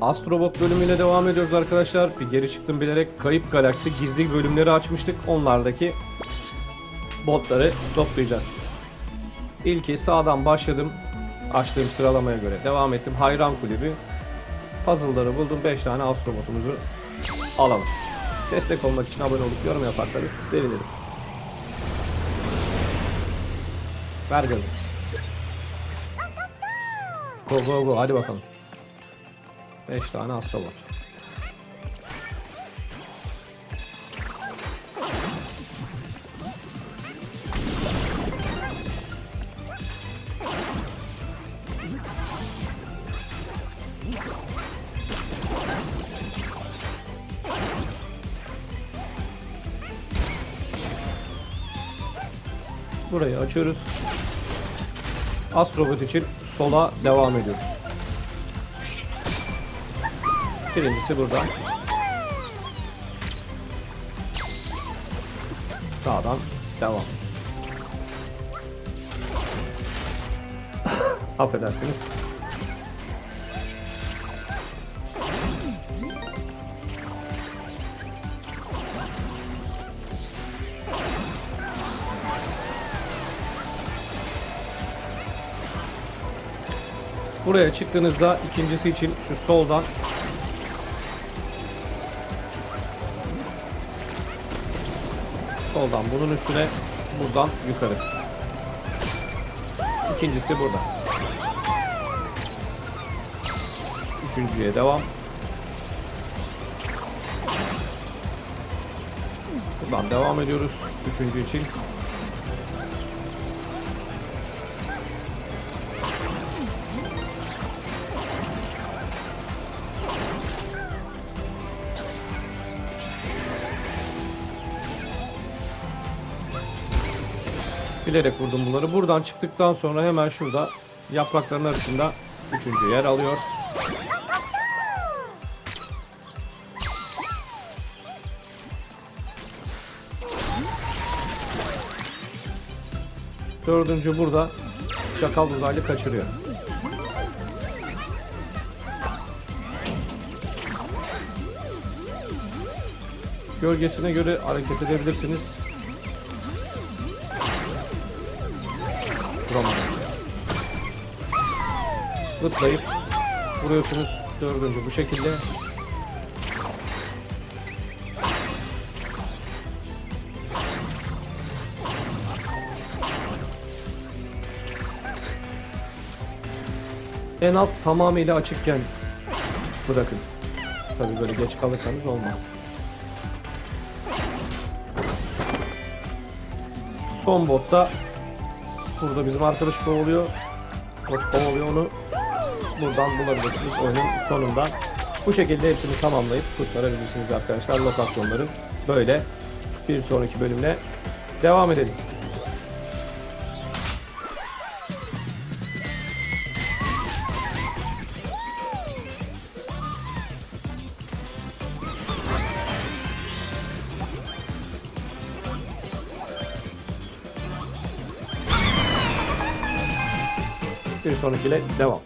Astrobot bölümüyle devam ediyoruz arkadaşlar. Bir geri çıktım bilerek Kayıp Galaksi gizli bölümleri açmıştık. Onlardaki botları toplayacağız. İlki sağdan başladım. Açtığım sıralamaya göre devam ettim. Hayran kulübü. Puzzle'ları buldum. 5 tane astrobotumuzu alalım. Destek olmak için abone olup yorum yaparsanız sevinirim. Ver gazı. Go go go hadi bakalım. 5 tane astrobot. Burayı açıyoruz. Astrobot için sola devam ediyoruz. Birincisi burada. Sağdan devam. Affedersiniz. Buraya çıktığınızda ikincisi için şu soldan soldan bunun üstüne buradan yukarı. İkincisi burada. Üçüncüye devam. Buradan devam ediyoruz. Üçüncü için. Bilerek vurdum bunları. Buradan çıktıktan sonra hemen şurada yaprakların arasında üçüncü yer alıyor. Dördüncü burada çakal uzaylı kaçırıyor. Gölgesine göre hareket edebilirsiniz. Vuramadım. Zıplayıp vuruyorsunuz. Dördüncü bu şekilde. En alt tamamıyla açıkken bırakın. Tabii böyle geç kalırsanız olmaz. Son botta Burada bizim arkadaş kovalıyor. Bot kovalıyor onu. Buradan bulabilirsiniz oyunun sonunda. Bu şekilde hepsini tamamlayıp kurtarabilirsiniz arkadaşlar lokasyonları. Böyle bir sonraki bölümle devam edelim. Bir sonrakiyle devam.